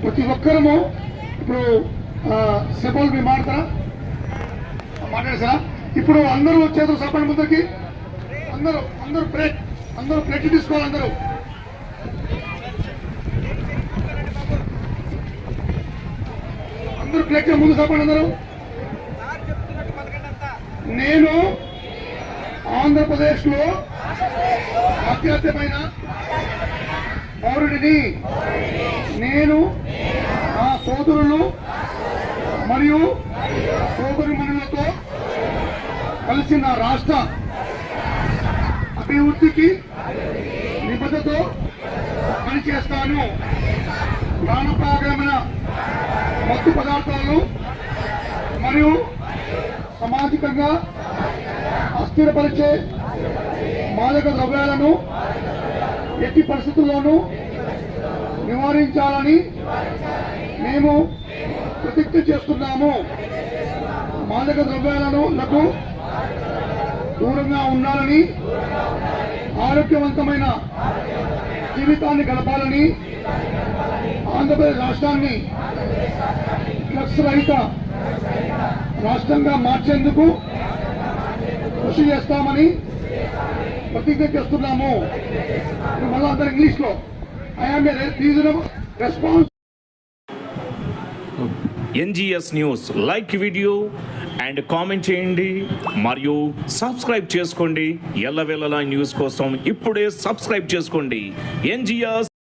ప్రతి ఒక్కరము ఇప్పుడు సెబోల్ మీరు మాడతారా మాట్లాడేసారా ఇప్పుడు అందరూ వచ్చేది సపండి ముందరికి. అందరూ అందరూ బ్రేక్ అందరూ ప్లేట్ తీసుకోవాలి అందరూ. అందరూ ప్లేట్ ముందు చెప్పండి అందరూ. నేను ఆంధ్రప్రదేశ్లో అత్యధికమైన పౌరుడిని నేను నా సోదరులు మరియు సోదరిమణులతో కలిసి నా రాష్ట్ర అభివృద్ధికి నిబద్ధతో పనిచేస్తాను. ప్రాణప్రాయమైన మత్తు పదార్థాలు మరియు సామాజికంగా అస్థిరపరిచే మాదక ద్రవ్యాలను ఎట్టి పరిస్థితుల్లోనూ నివారించాలని మేము ప్రతిజ్ఞ చేస్తున్నాము. మాదక ద్రవ్యాలను నాకు దూరంగా ఉండాలని ఆరోగ్యవంతమైన జీవితాన్ని గడపాలని ఆంధ్రప్రదేశ్ రాష్ట్రాన్ని డ్రగ్స్ రహిత రాష్ట్రంగా మార్చేందుకు కృషి చేస్తామని ప్రతిజ్ఞ చేస్తున్నాము మళ్ళీ అందరు ఇంగ్లీష్లో I I'm reasonable response NGS news like video and comment చేయండి మరియు సబ్స్క్రైబ్ చేసుకోండి ఎల్లవేళలా న్యూస్ కోసం ఇప్పుడే సబ్స్క్రైబ్ చేసుకోండి ఎన్జిఎస్